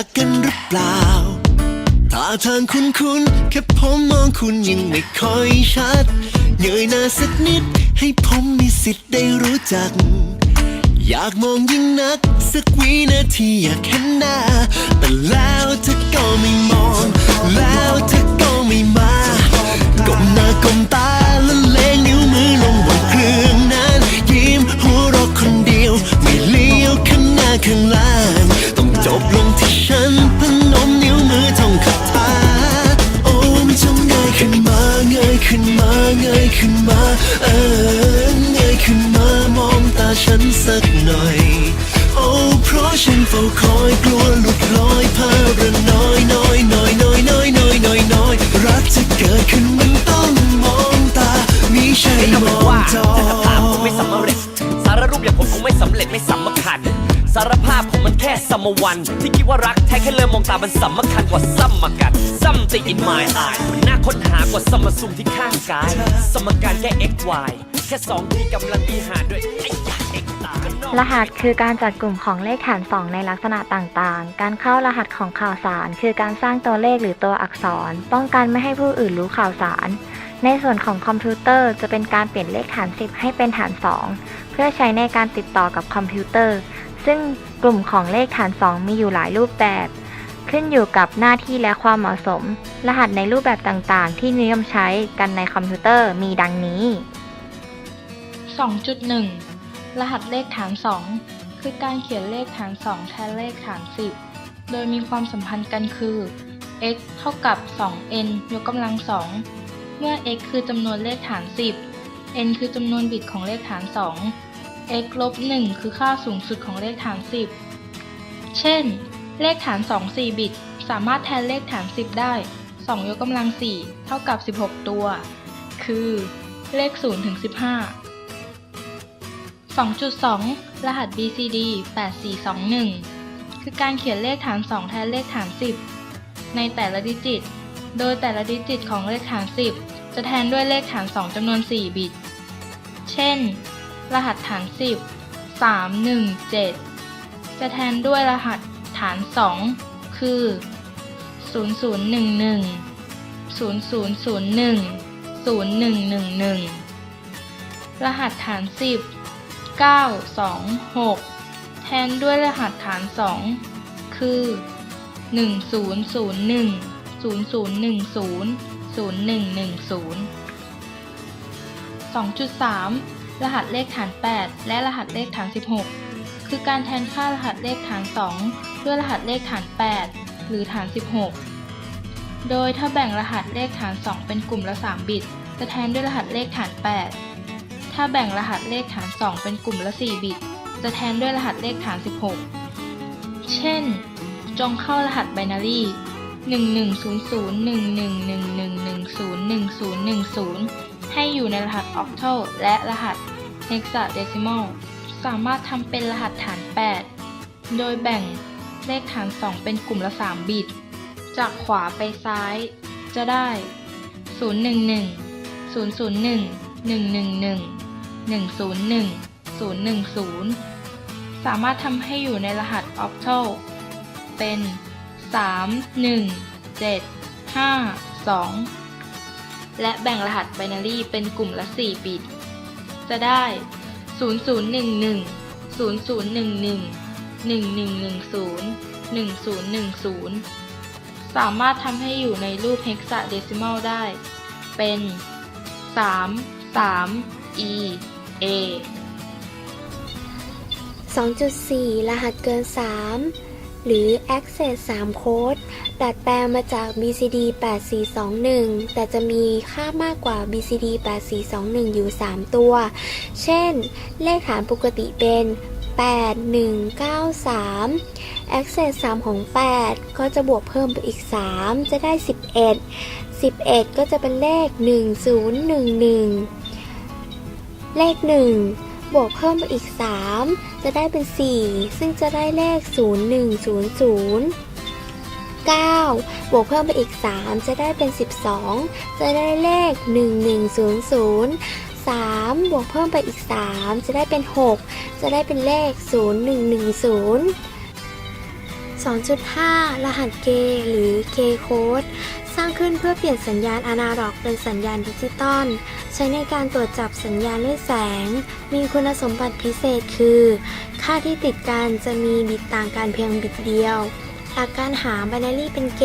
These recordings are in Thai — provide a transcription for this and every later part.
ักกันหรือเปล่าท่าทางคุ้นๆแค่ผมมองคุณยังไม่ค่อยชัดเงยหน้าสักนิด ให้ผมมีสิทธิ์ได้รู้จัก อยากมองยิ่งนัก สักวินาทีอยากเห็นหน้า แต่แล้วเธอก็ไม่มอง แล้วเธอก็ไม่มาก้มหน้าก้มตาและเลงนิ้วมือลงบนเครื่องนั้น ยิ้มหัวเราะคนเดียว ไม่เลี้ยวข้างหน้าข้างหล่าง ขึ้นมาเออเงยขึ้นมามองตาฉันสักหน่อย โอ้เพราะฉันเฝ้าคอยกลัวหลุดลอยพาระน้อย ผมมันแค่สมวัน ที่คิดว่ารักแท้แค่เริ่มมองตามันสำคัญกว่าซ้ำมากัน something in my eye มันน่าค้นหากว่าสมซุมที่ข้างกาย สมการแค่ x y แค่สองที่กำลังมีหาด้วยไอ้ยา x ตารหัสคือการจัดกลุ่มของเลขฐาน2ในลักษณะต่างๆ การเข้ารหัสของข่าวสาร คือการสร้างตัวเลขหรือตัวอักษร ป้องกันไม่ให้ผู้อื่นรู้ข่าวสาร ในส่วนของคอมพิวเตอร์จะเป็นการเปลี่ยนเลขฐาน 10 ให้เป็นฐาน 2 เพื่อใช้ในการติดต่อกับคอมพิวเตอร์ ซึ่งกลุ่มของเลขฐาน 2 มีอยู่หลายรูปแบบ ขึ้นอยู่กับหน้าที่และความเหมาะสม รหัสในรูปแบบต่างๆ ที่นิยมใช้กันในคอมพิวเตอร์มีดังนี้ 2.1 รหัสเลขฐาน 2 คือการเขียนเลขฐาน 2 แทนเลขฐาน 10 โดยมีความสัมพันธ์กันคือ x เท่ากับ 2n ยกกำลัง 2 เมื่อ x คือจำนวนเลขฐาน 10 n คือจำนวนบิตของเลขฐาน 2 x ลบ1คือค่าสูงสุดของเลขฐาน 10 เช่น เลขฐาน 2 4 บิต สามารถแทนเลขฐาน 10 ได้ 2 ยกกำลัง 4 เท่ากับ 16 ตัว คือ เลข 0 ถึง 15 2.2 รหัส BCD 8421 คือการเขียนเลขฐาน 2 แทนเลขฐาน 10 ในแต่ละดิจิต โดยแต่ละดิจิตของเลขฐาน 10 จะแทนด้วยเลขฐาน 2จำนวน 4 บิต เช่น รหัสฐาน 10 317 จะแทนด้วยรหัสฐาน 2 คือ 0011 0001 0111 รหัสฐาน 10 926 แทนด้วยรหัสฐาน 2 คือ 1001 0010 0110 2.3 รหัสเลขฐาน 8 และรหัสเลขฐาน 16 คือการแทนค่ารหัสเลขฐาน 2 ด้วยรหัสเลขฐาน 8 หรือฐาน 16 โดยถ้าแบ่งรหัสเลขฐาน 2 เป็นกลุ่มละ 3 บิต จะแทนด้วยรหัสเลขฐาน 8 ถ้าแบ่งรหัสเลขฐาน 2 เป็นกลุ่มละ 4 บิต จะแทนด้วยรหัสเลขฐาน 16 เช่น จงเข้ารหัสไบนารี11001111101010 ให้อยู่ในรหัส octal และรหัส hexadecimal สามารถทำเป็นรหัสฐาน 8 โดยแบ่งเลขฐาน 2 เป็นกลุ่มละ 3 บิต จากขวาไปซ้าย จะได้ 011 001 111 101 010 สามารถทำให้อยู่ในรหัส octal เป็น 3 1 7 5 2 และแบ่งรหัสไบนารีเป็นกลุ่มละ 4 บิต จะได้ 0011 0011 1110 1010 สามารถทำให้อยู่ในรูป hexadecimal ได้ เป็น 3 3 e a 2.4 รหัสเกิน 3 หรือ Access 3 Code ดัดแปลงมาจาก BCD 8421 แต่จะมีค่ามากกว่า BCD 8421 อยู่ 3 ตัว เช่น เลขฐานปกติเป็น 8193 Access 3 ของ 8 ก็จะบวกเพิ่มไปอีก 3 จะได้ 11 11 ก็จะเป็นเลข 1011 เลข 1 บวกเพิ่มไปอีก 3 จะได้เป็น 4 ซึ่งจะได้เลข 0100 9 บวกเพิ่มไปอีก 3 จะได้เป็น 12 จะได้เลข 1100 3 บวกเพิ่มไปอีก 3 จะได้เป็น 6 จะได้เป็นเลข 0110 2.5 รหัสเกหรือ K-Code สร้างขึ้นเพื่อเปลี่ยนสัญญาณอนาล็อกเป็นสัญญาณดิจิตอลใช้ในการตรวจจับสัญญาณด้วยแสง มีคุณสมบัติพิเศษคือ ค่าที่ติดกันจะมีบิตต่างกันเพียงบิตเดียว หลักการหา binary เป็นเก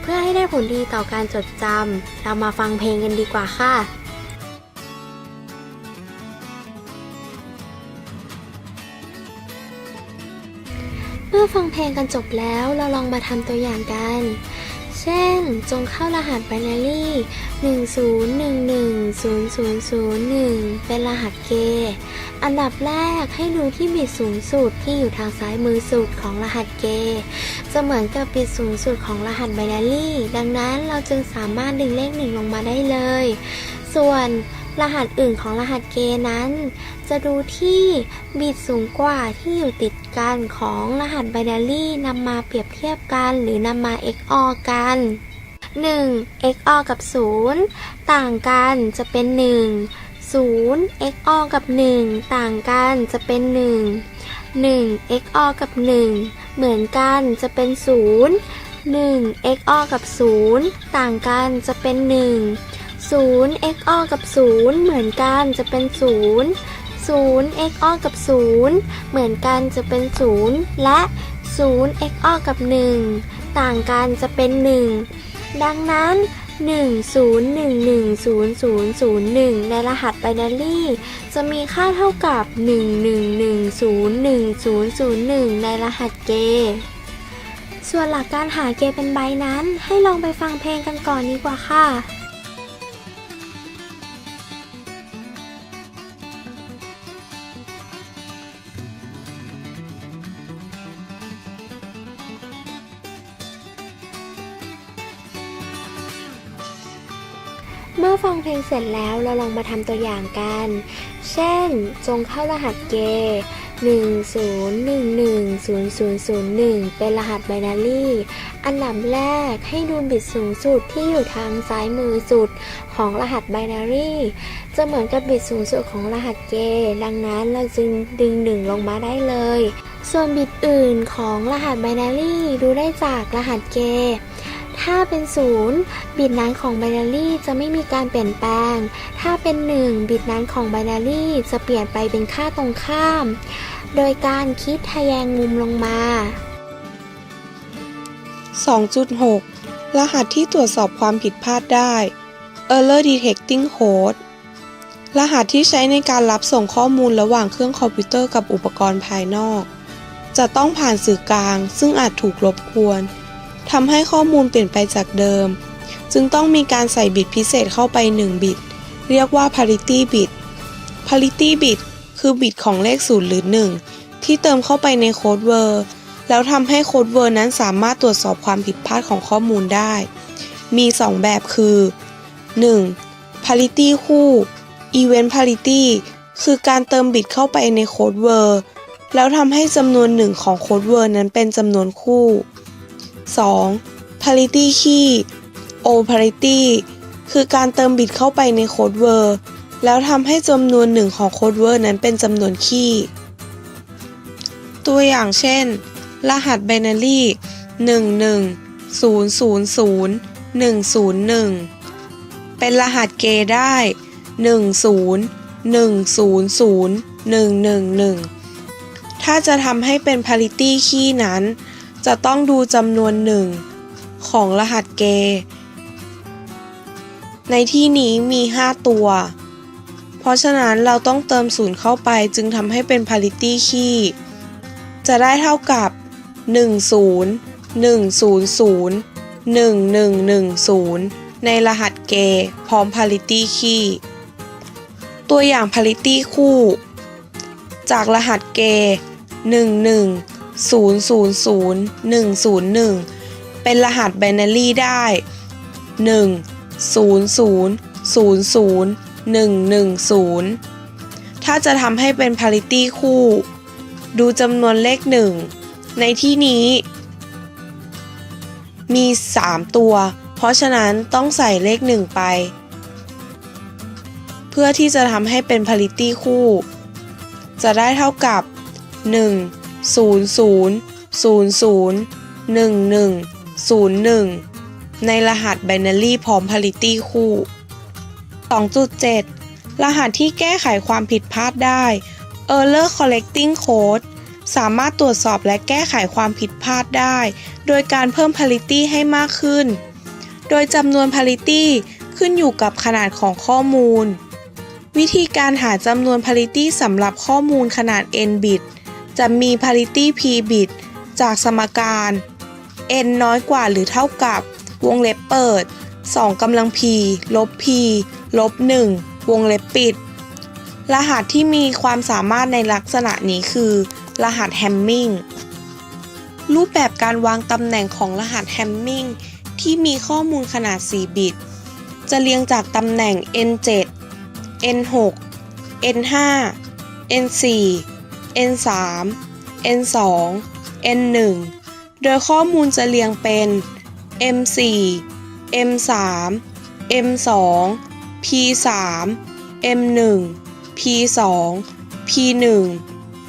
เพื่อให้ได้ผลดีต่อการจดจำเรามาฟังเพลงกันดีกว่าค่ะ มื่อฟังเพลงกันจบแล้วเราลองมาทำตัวอย่างกัน เช่น จงเข้ารหัส binary 10110001 เป็นรหัสเกย์อันดับแรกให้ดูที่บิตสูงสุดที่อยู่ทางซ้ายมือสุดของรหัสเกย์จะเหมือนกับบิตสูงสุดของรหัส binary ดังนั้นเราจึงสามารถดึงเลขหนึ่งลงมาได้เลย ส่วน รหัสอื่นของรหัสเกนั้น จะดูที่บิตสูงกว่าที่อยู่ติดกันของรหัส binary นำมาเปรียบเทียบกัน หรือนำมา XOR กัน 1 XOR กับ 0 ต่างกันจะเป็น 1 0 XOR กับ 1 ต่างกันจะเป็น 1 1 XOR กับ 1 เหมือนกันจะเป็น 0 1 XOR กับ 0 ต่างกันจะเป็น 1 0 XOR กับ 0 เหมือนกันจะเป็น 0 0 XOR กับ 0 เหมือนกันจะเป็น 0 และ 0 XOR กับ 1 ต่างกันจะเป็น 1 ดังนั้น 10110001 ในรหัส binary จะมีค่าเท่ากับ 11101001 ในรหัสเกส่วนหลักการหาเกเป็นใบนั้นให้ลองไปฟังเพลงกันก่อนดีกว่าค่ะ งเพลงเสร็จแล้วเราลองมาทำตัวอย่างกัน เช่น จงเข้ารหัสเกย์10110001 เป็นรหัส binary อันดับแรกให้ดูบิตสูงสุดที่อยู่ทางซ้ายมือสุดของรหัส binary จะเหมือนกับบิตสูงสุดของรหัสเกดังนั้นเราจึงดึงหนึ่งลงมาได้เลย ส่วนบิตอื่นของรหัส binary ดูได้จากรหัสเก ถ้าเป็น 0 บิตนั้นของ binary จะไม่มีการเปลี่ยนแปลง ถ้าเป็น 1 บิตนั้นของ binary จะเปลี่ยนไปเป็นค่าตรงข้าม โดยการคิดทะแยงมุมลงมา 2.6 รหัสที่ตรวจสอบความผิดพลาดได้ Error Detecting Code รหัสที่ใช้ในการรับส่งข้อมูลระหว่างเครื่องคอมพิวเตอร์กับอุปกรณ์ภายนอก จะต้องผ่านสื่อกลาง ซึ่งอาจถูกรบกวน ทำให้ข้อมูลเปลี่ยนไปจากเดิม จึงต้องมีการใส่บิตพิเศษเข้าไป 1 บิต เรียกว่า parity bit parity bit คือบิตของเลข0หรือ 1 ที่เติมเข้าไปในโค้ดเวอร์ แล้วทำให้โค้ดเวอร์นั้นสามารถตรวจสอบความผิดพลาดของข้อมูลได้ มี 2 แบบคือ 1. parity คู่ event parity คือการเติมบิตเข้าไปในโค้ดเวอร์ แล้วทำให้จำนวนหนึ่งของโค้ดเวอร์นั้นเป็นจำนวนคู่ 2. parity key o parity คือการเติมบิตเข้าไปในโค้ดเวอร์แล้วทำให้จำนวนหนึ่งของโค้ดเวอร์นั้นเป็นจำนวนคีย์ตัวอย่างเช่น รหัส binary 11000101 เป็นรหัสเกย์ได้ 10100111 ถ้าจะทำให้เป็น parity key นั้น จะต้องดูจำนวนหนึ่งของรหัสเก ในที่นี้มี 5 ตัว เพราะฉะนั้นเราต้องเติมศูนย์เข้าไปจึงทำให้เป็น parity key จะได้เท่ากับ 10 100 1110 ในรหัสเก พร้อม parity key ตัวอย่าง parity คู่ จากรหัสเกย์11 000 101 เป็นรหัส binary ได้1 0 0 0 0 1 1 0 ถ้าจะทำให้เป็น parity คู่ ดูจำนวนเลข 1 ในที่นี้ มี 3 ตัว เพราะฉะนั้นต้องใส่เลข 1 ไป เพื่อที่จะทำให้เป็น parity คู่ จะได้เท่ากับ 1 0 0 001101 ในรหัส binary พร้อม parity คู่ 2.7 รหัสที่แก้ไขความผิดพลาดได้ Error Correcting Code สามารถตรวจสอบและแก้ไขความผิดพลาดได้ โดยการเพิ่ม parity ให้มากขึ้น โดยจำนวน parity ขึ้นอยู่กับขนาดของข้อมูล วิธีการหาจำนวน parity สำหรับข้อมูลขนาด n บิต จะมี parity p บิตจากสมการ n น้อยกว่าหรือเท่ากับวงเล็บเปิด 2กำลัง p ลบ p ลบ 1 วงเล็บปิด รหัสที่มีความสามารถในลักษณะนี้คือ รหัสแฮมมิงรูปแบบการวางตำแหน่งของรหัสแฮมมิงที่มีข้อมูลขนาด 4 บิต จะเรียงจากตำแหน่ง n7 n6 n5 n4 n 3 n2 n1 โดยข้อมูลจะเรียงเป็น m4 m3 m2 p3 m1 p2 p1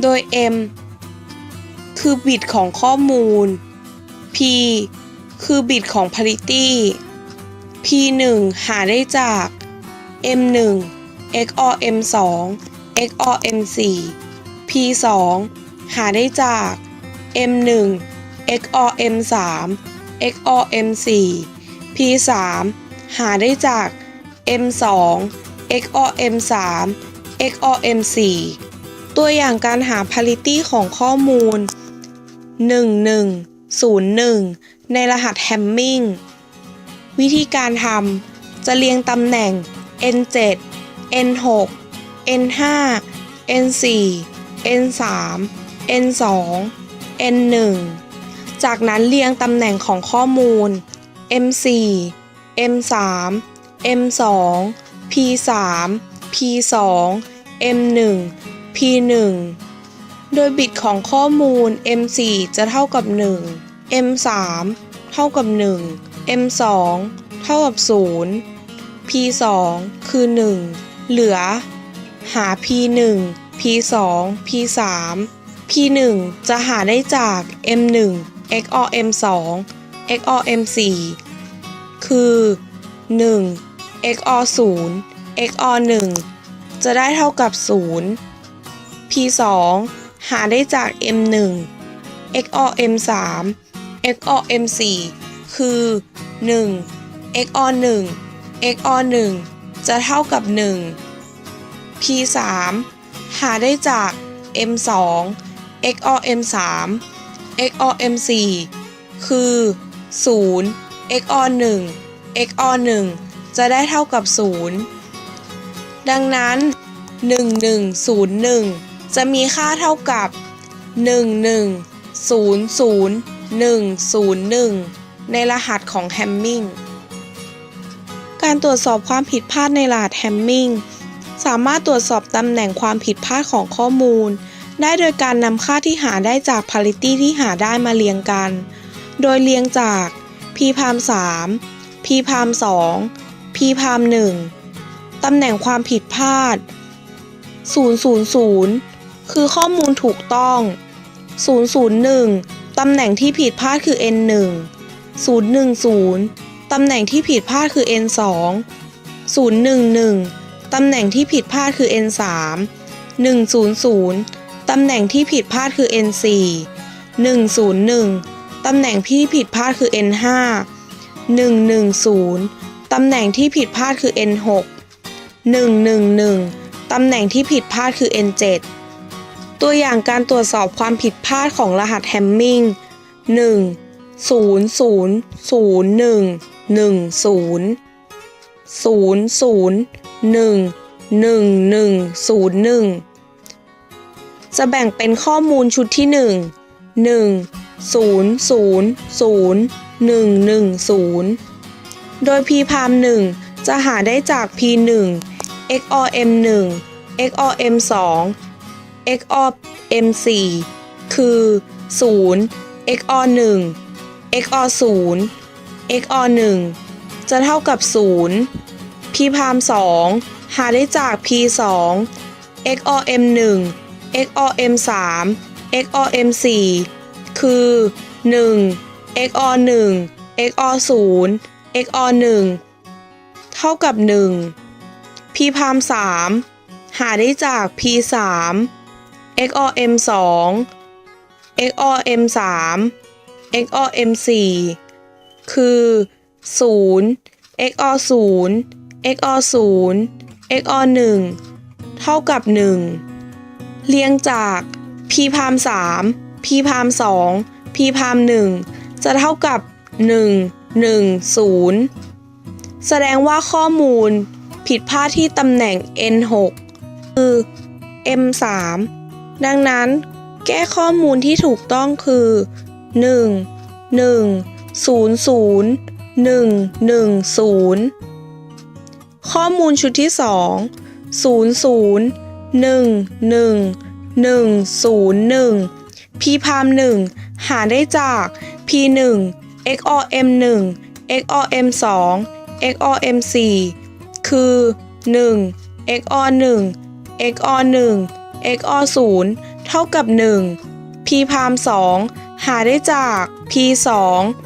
โดย m คือบิตของข้อมูล p คือบิตของ parity p1 หาได้จาก m1 XOR m2 XOR m4 p2 หาได้จาก m1 XOR m3 XOR m4 p3 หาได้จาก m2 XOR m3 XOR m4 ตัวอย่างการหา parity ของข้อมูล 1101 ในรหัสแฮมมิงวิธีการทำจะเรียงตำแหน่ง n7 n6 n5 n4 n3 n2 n1 จากนั้นเรียงตำแหน่งของข้อมูล m4 m3 m2 p3 p2 m1 p1 โดยบิตของข้อมูล m4 จะเท่ากับ 1 m3 เท่ากับ 1 m2 เท่ากับ 0 p2 คือ 1 เหลือ หา p1 p2 p3 p1 จะหาได้จาก m1 XOR m2 XOR m4 คือ 1 XOR 0 XOR 1 จะได้เท่ากับ 0 p2 หาได้จาก m1 XOR m3 XOR m4 คือ 1 XOR 1 XOR 1 จะเท่ากับ 1 p3 หาได้จาก m2 XOR m3 XOR m4 คือ 0 XOR 1 XOR 1 จะได้เท่ากับ 0 ดังนั้น 1101 จะมีค่าเท่ากับ 1100101 ในรหัสของแฮมมิงการตรวจสอบความผิดพลาดในรหัสแฮมมิง สามารถตรวจสอบตำแหน่งความผิดพลาดของข้อมูล ได้โดยการนำค่าที่หาได้จาก parity ที่หาได้มาเรียงกัน โดยเรียงจาก p พาม3 p พาม2 p พาม1ตำแหน่งความผิดพลาด 000 คือข้อมูลถูกต้อง 001 ตำแหน่งที่ผิดพลาดคือ n1 010 ตำแหน่งที่ผิดพลาดคือ n2 011 ตำแหน่งที่ผิดพลาดคือ n3 100 ตำแหน่งที่ผิดพลาดคือ n4 101 ตำแหน่งที่ผิดพลาดคือ n5 110 ตำแหน่งที่ผิดพลาดคือ n6 111 ตำแหน่งที่ผิดพลาดคือ n7 ตัวอย่างการตรวจสอบความผิดพลาดของรหัสแฮมมิง1 0 0 0 1 1 0 0 0 1101 จะแบ่งเป็นข้อมูลชุดที่ 1 1 0 0 0 1 1 0 โดย p พาม1จะหาได้จาก p 1 XOR m 1 XOR m 2 XOR m 4คือ 0 XOR 1 XOR 0 XOR 1จะเท่ากับ 0 p พาม2หาได้จาก p 2 XOR m 1 XOR m 3 XOR m 4คือ 1 XOR 1 XOR 0 XOR 1เท่ากับ 1 P พาม3หาได้จาก P 3 XOR M 2 XOR M 3 XOR M 4คือ 0 XOR 0 Xo0 Xo1 เท่ากับ 1 เรียงจาก p พาม3 p พาม2 p พาม1จะเท่ากับ 1 1 0 แสดงว่าข้อมูลผิดพลาดที่ตำแหน่ง n 6คือ m 3ดังนั้น แก้ข้อมูลที่ถูกต้องคือ 1 1 0 0 1 1 0 ข้อมูลชุดที่ 2 0 0 1 1 1 0 1 p พาม1หาได้จาก p 1 XOR m 1 XOR m 2 XOR m 4คือ 1 XOR 1 XOR 1 XOR 0เท่ากับ 1 p พาม2หาได้จาก p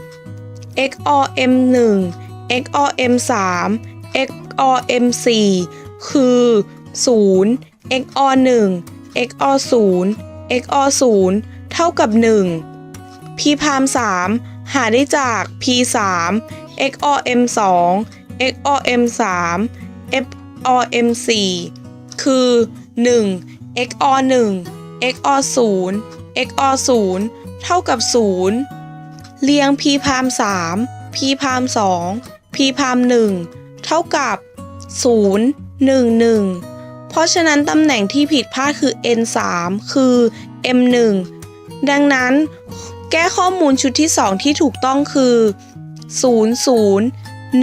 2 XOR m 1 XOR m 3 x XOR m 4 คือ 0 XOR 1 XOR 0 XOR 0 เท่ากับ 1 P พาม3หาได้จาก P 3 XOR M 2 XOR M 3 XOR M 4 คือ 1 XOR 1 XOR 0 XOR 0 เท่ากับ 0 เรียง P พาม3 P พาม2 P พาม1เท่ากับ 0 1 1 เพราะฉะนั้นตำแหน่งที่ผิดพลาดคือ n 3 คือ m 1 ดังนั้น แก้ข้อมูลชุดที่ 2 ที่ถูกต้องคือ 0 0 1 1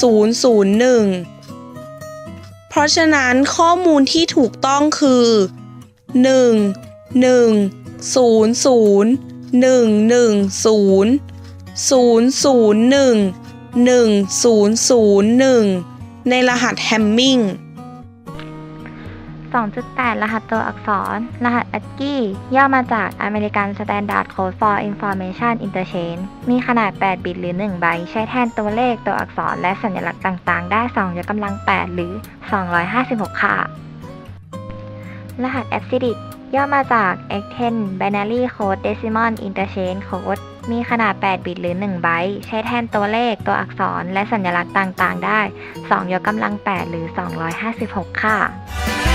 0 0 1เพราะฉะนั้นข้อมูลที่ถูกต้องคือ 1 1 0 0 1 1 0 0 0 1 1 0 0 1 ในรหัสแฮมมิง2.8 รหัสตัวอักษร รหัส ASCII ย่อมาจาก American Standard Code for Information Interchange มีขนาด 8 บิตหรือ 1 ใบ ใช้แทนตัวเลขตัวอักษรและสัญลักษณ์ต่าง ๆ ได้ 2 ยกกำลัง 8 หรือ 256 ค่ะ รหัส ASCII ย่อมาจาก Extended Binary Code Decimal Interchange Code มีขนาด 8 บิตหรือ 1 ไบใช้แทนตัวเลข ตัวอักษร และสัญลักษณ์ต่างๆ ได้ 2 ยกกำลัง 8 หรือ 256 ค่ะ